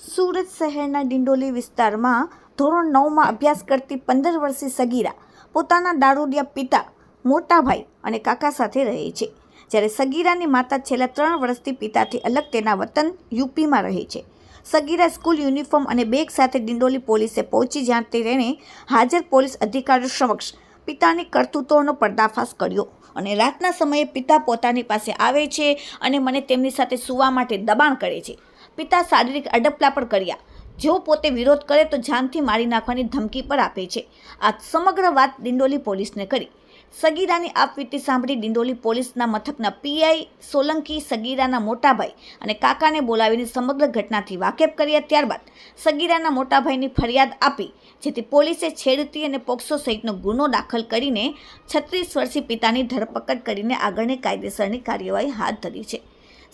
સુરત શહેરના ડિંડોલી વિસ્તારમાં ધોરણ નવમાં અભ્યાસ કરતી પંદર વર્ષીય સગીરા પોતાના દારૂડિયા પિતા, મોટા ભાઈ અને કાકા સાથે રહે છે. જ્યારે સગીરાની માતા છેલ્લા ત્રણ વર્ષથી પિતાથી અલગ તેના વતન યુપીમાં રહે છે. સગીરા સ્કૂલ યુનિફોર્મ અને બેગ સાથે ડિંડોલી પોલીસે પહોંચી જ્યાં તેણે હાજર પોલીસ અધિકારીઓ સમક્ષ પિતાની કરતૂતોનો પર્દાફાશ કર્યો. અને રાતના સમયે પિતા પોતાની પાસે આવે છે અને મને તેમની સાથે સૂવા માટે દબાણ કરે છે. પિતા શારીરિક અડપલા પણ કર્યા. જો પોતે વિરોધ કરે તો જાનથી મારી નાખવાની ધમકી પણ આપે છે. આ સમગ્ર વાત દિંડોલી પોલીસને કરી. સગીરાની આપવીતી સાંભળી ડિંડોલી પોલીસના મથકના પીઆઈ સોલંકી સગીરાના મોટાભાઈ અને કાકાને બોલાવીને સમગ્ર ઘટનાથી વાકેફ કર્યા ત્યારબાદ સગીરાના મોટાભાઈની ફરિયાદ આપી, જેથી પોલીસે છેડતી અને પોક્સો સહિતનો ગુનો દાખલ કરીને છત્રીસ વર્ષીય પિતાની ધરપકડ કરીને આગળની કાયદેસરની કાર્યવાહી હાથ ધરી છે.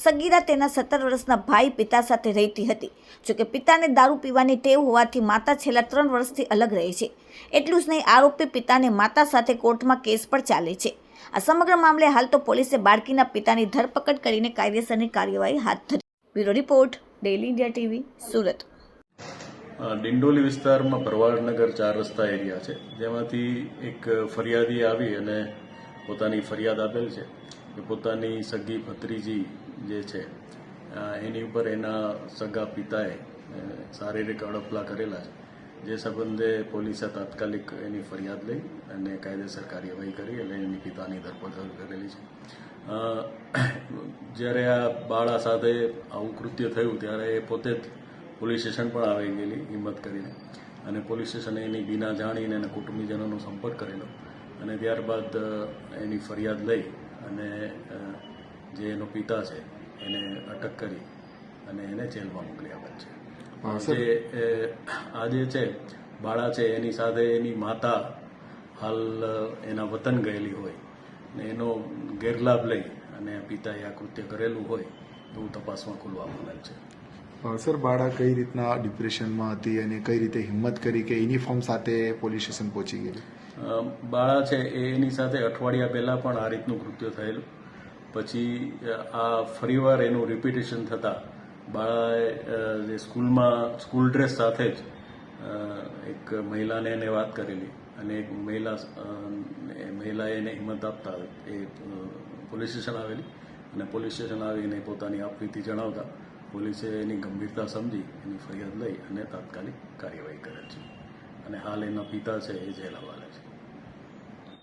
સગીરા તેના સત્તર વર્ષના ભાઈ પિતા સાથે રહેતી હતી. જોકે પિતાને દારૂ પીવાની ટેવ હોવાથી માતા છેલ્લા ત્રણ વર્ષથી અલગ રહે છે. એટલું જ નહીં, આરોપી પિતાને માતા સાથે કોર્ટમાં કેસ પણ ચાલે છે. આ સમગ્ર મામલે હાલ તો પોલીસે બાળકીના પિતાની ધરપકડ કરીને કાયદેસરની કાર્યવાહી હાથ ધરી. Bureau report daily India TV, Surat. Dindoli વિસ્તારમાં ભરવાડનગર ચાર રસ્તા એરિયા છે. જેમાંથી એક ફરિયાદી આવી અને પોતાની ફરિયાદ આપેલ છે કે પોતાની સગી ભત્રીજી જે છે એની ઉપર એના સગા પિતાએ શારીરિક અડપલા કરેલા છે. જે સંબંધે પોલીસે તાત્કાલિક એની ફરિયાદ લઈ અને કાયદેસર કાર્યવાહી કરી એટલે એની પિતાની ધરપકડ કરેલી છે. જ્યારે આ બાળા સાથે આવું કૃત્ય થયું, ત્યારે એ પોતે જ પોલીસ સ્ટેશન પણ આવી ગયેલી, હિંમત કરીને. અને પોલીસ સ્ટેશને એની વિના જાણીને એને કુટુંબીજનોનો સંપર્ક કરેલો. અને ત્યારબાદ એની ફરિયાદ લઈ અને જે એનો પિતા છે એને અટક કરી અને એને જેલમાં મોકલી આપેલ છે. જે આ જે છે બાળા છે એની સાથે એની માતા હાલ એના વતન ગયેલી હોય ને એનો ગેરલાભ લઈ અને પિતાએ આ કૃત્ય કરેલું હોય એવું તપાસમાં ખુલવા મળેલ છે. સર બાળા કઈ રીતના ડિપ્રેશનમાં હતી અને કઈ રીતે હિંમત કરી કે યુનિફોર્મ સાથે પોલીસ સ્ટેશન પહોંચી ગયેલી? બાળા છે એ એની સાથે અઠવાડિયા પહેલાં પણ આ રીતનું કૃત્ય થયેલું. પછી આ ફરીવાર એનું રિપીટેશન થતાં બાળાએ જે સ્કૂલમાં, સ્કૂલ ડ્રેસ સાથે જ એક મહિલાને એને વાત કરેલી. અને એક મહિલા મહિલાએ એને હિંમત આપતા એ પોલીસ સ્ટેશન આવેલી. અને પોલીસ સ્ટેશન આવીને પોતાની આપવીતી જણાવતા પોલીસે એની ગંભીરતા સમજી, એની ફરિયાદ લઈ અને તાત્કાલિક કાર્યવાહી કરે છે. અને હાલ એના પિતા છે, એ જેલ હવાલે છે.